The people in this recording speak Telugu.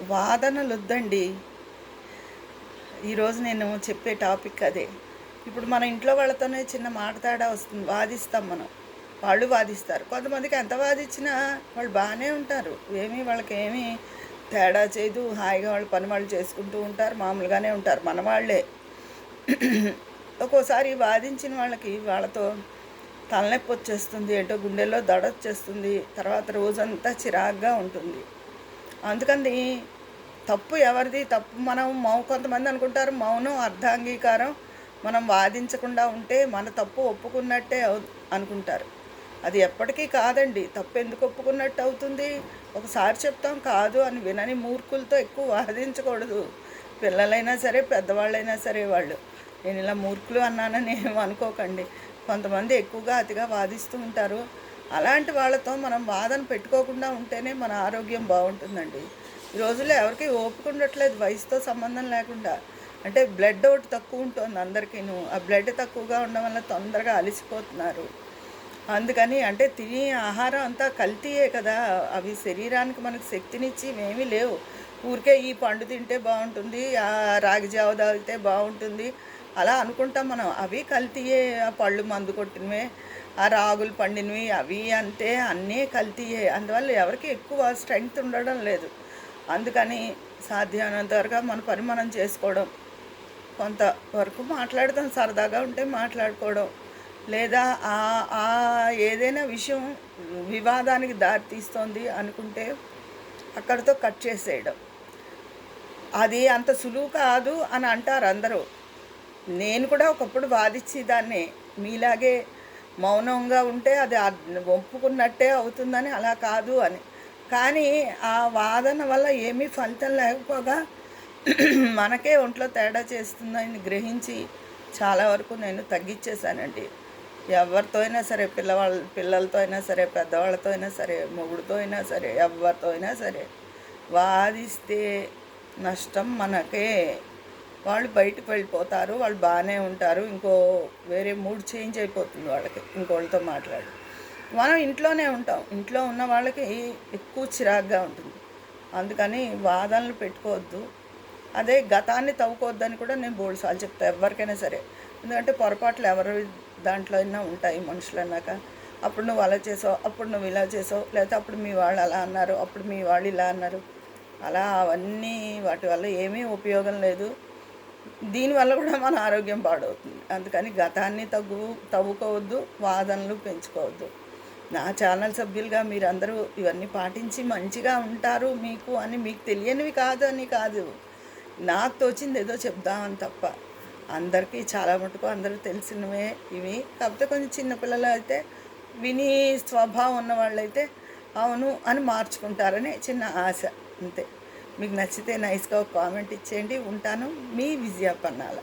వాదనలు వద్దండి ఈరోజు నేను చెప్పే టాపిక్ అదే. ఇప్పుడు మన ఇంట్లో వాళ్ళతోనే చిన్న మాట తేడా వస్తుంది వాదిస్తాం మనం. వాళ్ళు వాదిస్తారు. కొంతమందికి ఎంత వాదిచ్చినా వాళ్ళు బాగానే ఉంటారు. ఏమీ వాళ్ళకి ఏమీ తేడా చేయదు. హాయిగా వాళ్ళు పని వాళ్ళు చేసుకుంటూ ఉంటారు. మామూలుగానే ఉంటారు. మన వాళ్ళే. ఒక్కోసారి వాదించిన వాళ్ళకి వాళ్ళతో తలనొప్పి వచ్చేస్తుంది ఏంటో గుండెల్లో దడ వచ్చేస్తుంది. తర్వాత రోజంతా చిరాగ్గా ఉంటుంది. అందుకని తప్పు ఎవరిది? తప్పు మనం మౌ కొంతమంది అనుకుంటారు మౌనం అర్ధాంగీకారం. మనం వాదించకుండా ఉంటే మన తప్పు ఒప్పుకున్నట్టే అవు అనుకుంటారు. అది ఎప్పటికీ కాదండి. తప్పు ఎందుకు ఒప్పుకున్నట్టు అవుతుంది? ఒకసారి చెప్తాం కాదు అని వినని మూర్ఖులతో ఎక్కువ వాదించకూడదు. పిల్లలైనా సరే పెద్దవాళ్ళైనా సరే వాళ్ళు. నేను ఇలా మూర్ఖులు అన్నానని ఏం అనుకోకండి. కొంతమంది ఎక్కువగా అతిగా వాదిస్తూ ఉంటారు. అలాంటి వాళ్ళతో మనం బాధన పెట్టుకోకుండా ఉంటేనే మన ఆరోగ్యం బాగుంటుందండి. ఈ రోజుల్లో ఎవరికి ఓపిక ఉండట్లేదు వయసుతో సంబంధం లేకుండా. అంటే బ్లడ్ ఒకటి తక్కువ ఉంటుంది అందరికీను. ఆ బ్లడ్ తక్కువగా ఉండడం వల్ల తొందరగా అలసిపోతున్నారు. అందుకని అంటే తినే ఆహారం అంతా కల్తీయే కదా. అవి శరీరానికి మనకు శక్తినిచ్చి ఏమీ లేవు. ఊరికే ఈ పండు తింటే బాగుంటుంది ఆ రాగి జావ తాగితే బాగుంటుంది అలా అనుకుంటాం మనం. అవి కల్తీయే ఆ పళ్ళు మందు కొట్టినవే ఆ రాగులు పండినవి అవి అంటే అన్నీ కల్తీయే. అందువల్ల ఎవరికి ఎక్కువ స్ట్రెంగ్త్ ఉండడం లేదు. అందుకని సాధ్యమైనంతవరకు మన పని మనం చేసుకోవడం. కొంత వరకు సరదాగా ఉంటే మాట్లాడుకోవడం. లేదా ఆ ఆ ఏదైనా విషయం వివాదానికి దారితీస్తోంది అనుకుంటే అక్కడితో కట్ చేసేయడం. అది అంత సులువు కాదు అని అంటారు అందరూ. నేను కూడా ఒకప్పుడు వాదించేదాన్ని. మీలాగే మౌనంగా ఉంటే అది ఒప్పుకున్నట్టే అవుతుందని అలా కాదు అని. కానీ ఆ వాదన వల్ల ఏమీ ఫలితం లేకపోగా మనకే ఒంట్లో తేడా చేస్తుందని గ్రహించి చాలా వరకు నేను తగ్గించేశానండి. ఎవరితో అయినా సరే పిల్లవాళ్ళ పిల్లలతో అయినా సరే పెద్దవాళ్ళతో అయినా సరే మొగుడితో అయినా సరే ఎవరితో అయినా సరే వాదిస్తే నష్టం మనకే వాళ్ళు బయటకు వెళ్ళిపోతారు వాళ్ళు బాగానే ఉంటారు ఇంకో వేరే మూడ్ చేంజ్ అయిపోతుంది వాళ్ళకి ఇంకోళ్ళతో మాట్లాడి. మనం ఇంట్లోనే ఉంటాం ఇంట్లో ఉన్న వాళ్ళకి ఎక్కువ చిరాగ్గా ఉంటుంది. అందుకని వాదనలు పెట్టుకోవద్దు. అదే గతాన్ని తవ్వుకోవద్దని కూడా నేను బోల్డ్ సార్లు చెప్తాను ఎవరికైనా సరే. ఎందుకంటే పొరపాట్లు ఎవరి దాంట్లో అయినా ఉంటాయి మనుషులు అన్నాక. అప్పుడు నువ్వు అలా చేసావు అప్పుడు నువ్వు ఇలా చేసావు లేకపోతే అప్పుడు మీ వాళ్ళు అలా అన్నారు అప్పుడు మీ వాళ్ళు ఇలా అన్నారు. అలా అవన్నీ వాటి వల్ల ఏమీ ఉపయోగం లేదు. దీనివల్ల కూడా మన ఆరోగ్యం పాడవుతుంది. అందుకని గతాన్ని తగ్గు తవ్వుకోవద్దు వాదనలు పెంచుకోవద్దు. నా ఛానల్ సభ్యులుగా మీరందరూ ఇవన్నీ పాటించి మంచిగా ఉంటారు మీకు అని మీకు తెలియనివి కాదు అని కాదు. నాకు తోచింది ఏదో చెప్దామని తప్ప. అందరికీ చాలా మటుకు అందరూ తెలిసినవే ఇవి. కాకపోతే కొంచెం చిన్నపిల్లలు అయితే విని స్వభావం ఉన్న వాళ్ళైతే అవును అని మార్చుకుంటారని చిన్న ఆశ. అంతే. మీకు నచ్చితే నైస్గా ఒక కామెంట్ ఇచ్చేయండి. ఉంటాను. మీ విజయ పన్నాల.